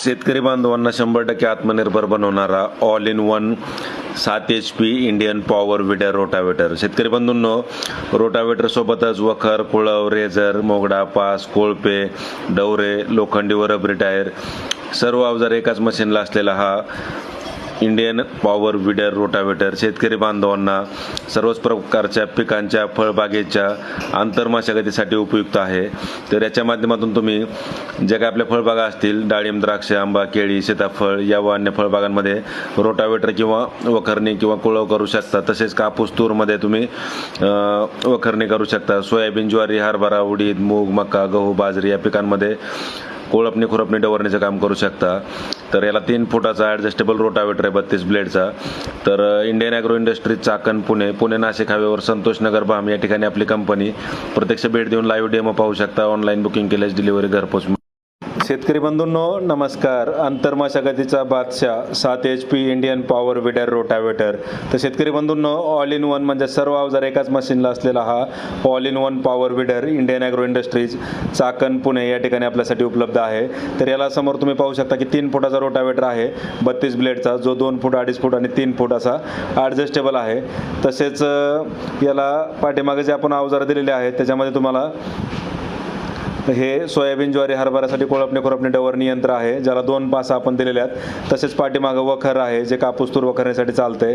शेतकरी बांधवांना शंभर टक्के आत्मनिर्भर बनवणारा ऑल इन वन सात H P Indian power weeder rotavator शेतकरी बंधूंनो रोटावेटर सोबतच वखर कुळव रेझर मोगडा पास कोळपे डवरे लोखंडी व रबरी टायर सर्व अवजार एकाच मशीनला असलेला हा इंडियन पॉवर विडर रोटावेटर शेतकरी बांधवांना सर्वच प्रकारच्या पिकांच्या फळबागेच्या आंतरमशागतीसाठी उपयुक्त आहे. तर याच्या माध्यमातून तुम्ही जे काय आपल्या फळबागा असतील डाळिंब द्राक्ष आंबा केळी सीताफळ या व अन्य फळबागांमध्ये रोटावेटर किंवा वखरणी किंवा कुळव करू शकता. तसेच कापूस तूरमध्ये तुम्ही वखरणी करू शकता. सोयाबीन ज्वारी हरभरा उडीद मूग मका गहू बाजरी या पिकांमध्ये कोळपणी खुरपणी डवरण्याचं काम करू शकता. तर याला तीन फुटाचा ॲडजस्टेबल रोटावेटर आहे बत्तीस ब्लेडचा तर Indian agro industries Chakan Pune. Pune Nashik हायवेवर संतोष नगर बाम या ठिकाणी आपली कंपनी प्रत्यक्ष भेट देऊन लाईव्ह डेमो पाहू शकता. ऑनलाईन बुकिंग केल्यास डिलिव्हरी घरपोच शेतकरी बंधूंनो नमस्कार. आंतरमशागतीचा बादशाह सात H P Indian power weeder rotavator तर शेतकरी बंधूंनो ऑल इन वन म्हणजे सर्व अवजार एकाच मशीनला असलेला हा all in one power weeder Indian agro industries Chakan Pune या ठिकाणी आपल्यासाठी उपलब्ध आहे. तर याला समोर तुम्ही पाहू शकता की तीन फुटाचा रोटावेटर आहे बत्तीस ब्लेडचा जो दोन फूट अडीच फूट आणि तीन फूट असा ॲडजस्टेबल आहे. तसेच याला पाठीमागे जे आपण अवजारं दिलेले आहेत त्याच्यामध्ये तुम्हाला हे सोयाबीन ज्वारी हरभऱ्यासाठी कोळपणे खुरपणे डवरणी यंत्र आहे ज्याला दोन पास आपण दिलेले आहेत. तसेच पाठीमागं वखर आहे जे कापूस तूर वखरण्यासाठी चालते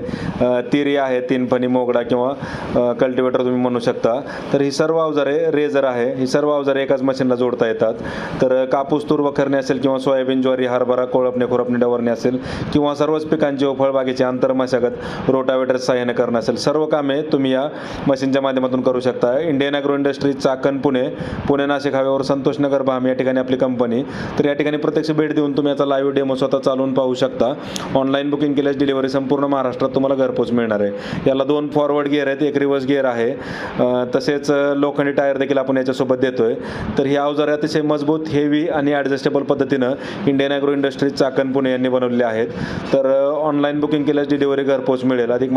तिरी आहे तीन फणी मोगडा किंवा कल्टिवेटर तुम्ही म्हणू शकता. तर ही सर्व अवजारे रेजर आहे. ही सर्व अवजारे एकाच मशीनला जोडता येतात. तर कापूस तूर वखरणे असेल किंवा सोयाबीन ज्वारी हरभरा कोळपणे खोरपणे डवरणे असेल किंवा सर्वच पिकांची व फळबागेची आंतरमशागत रोटावेटर सहाय्याने करणं असेल सर्व कामे तुम्ही या मशीनच्या माध्यमातून करू शकता. Indian agro industry Chakan Pune Pune Nashik however Santosh Nagar balm या ठिकाणी आपली कंपनी तर या ठिकाणी प्रत्यक्ष भेट देऊन तुम्ही याचा लाईव्ह डेमो स्वतः चालवून पाहू शकता. ऑनलाईन बुकिंग केल्यास डिलिव्हरी संपूर्ण महाराष्ट्रात तुम्हाला घरपोच मिळणार आहे. याला दोन फॉरवर्ड गिअर आहेत एक रिव्हर्स गिअर आहे. तसेच लोखंडी टायर देखील आपण याच्यासोबत देतोय. तर ही अवजारे अतिशय मजबूत हेवी आणि ॲडजस्टेबल पद्धतीनं Indian agro industries Chakan Pune यांनी बनवले आहेत. तर ऑनलाईन बुकिंग केल्यास डिलिव्हरी घरपोच मिळेल. अधिक माहिती